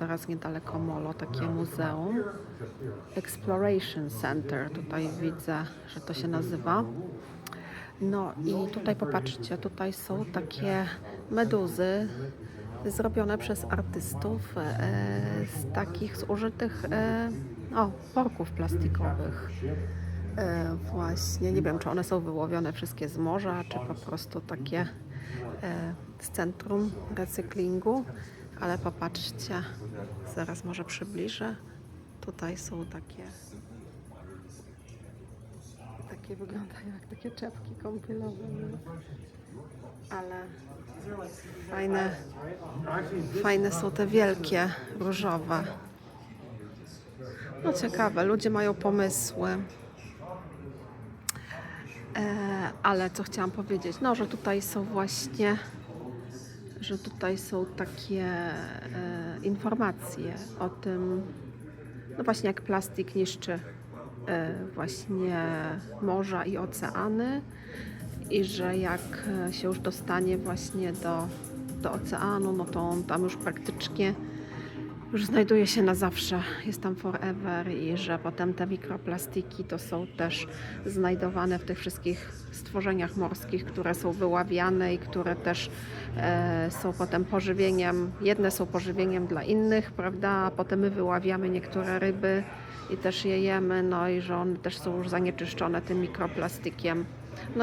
zaraz niedaleko molo, takie muzeum. Exploration Center, tutaj widzę, że to się nazywa. No i tutaj popatrzcie, tutaj są takie meduzy zrobione przez artystów e, z takich zużytych e, o, worków plastikowych. E, właśnie, nie wiem czy one są wyłowione wszystkie z morza, czy po prostu takie e, z centrum recyklingu, ale popatrzcie, zaraz może przybliżę. Tutaj są takie takie wyglądają jak takie czapki kąpielowe, nie? ale fajne, fajne są te wielkie, różowe. No ciekawe, ludzie mają pomysły. E, ale co chciałam powiedzieć, no, że tutaj są właśnie, że tutaj są takie e, informacje o tym, no właśnie jak plastik niszczy e, właśnie morza i oceany i że jak e, się już dostanie właśnie do, do oceanu, no to on tam już praktycznie już znajduje się na zawsze, jest tam forever i że potem te mikroplastiki to są też znajdowane w tych wszystkich stworzeniach morskich, które są wyławiane i które też e, są potem pożywieniem, jedne są pożywieniem dla innych, prawda, a potem my wyławiamy niektóre ryby i też je jemy, no i że one też są już zanieczyszczone tym mikroplastikiem. No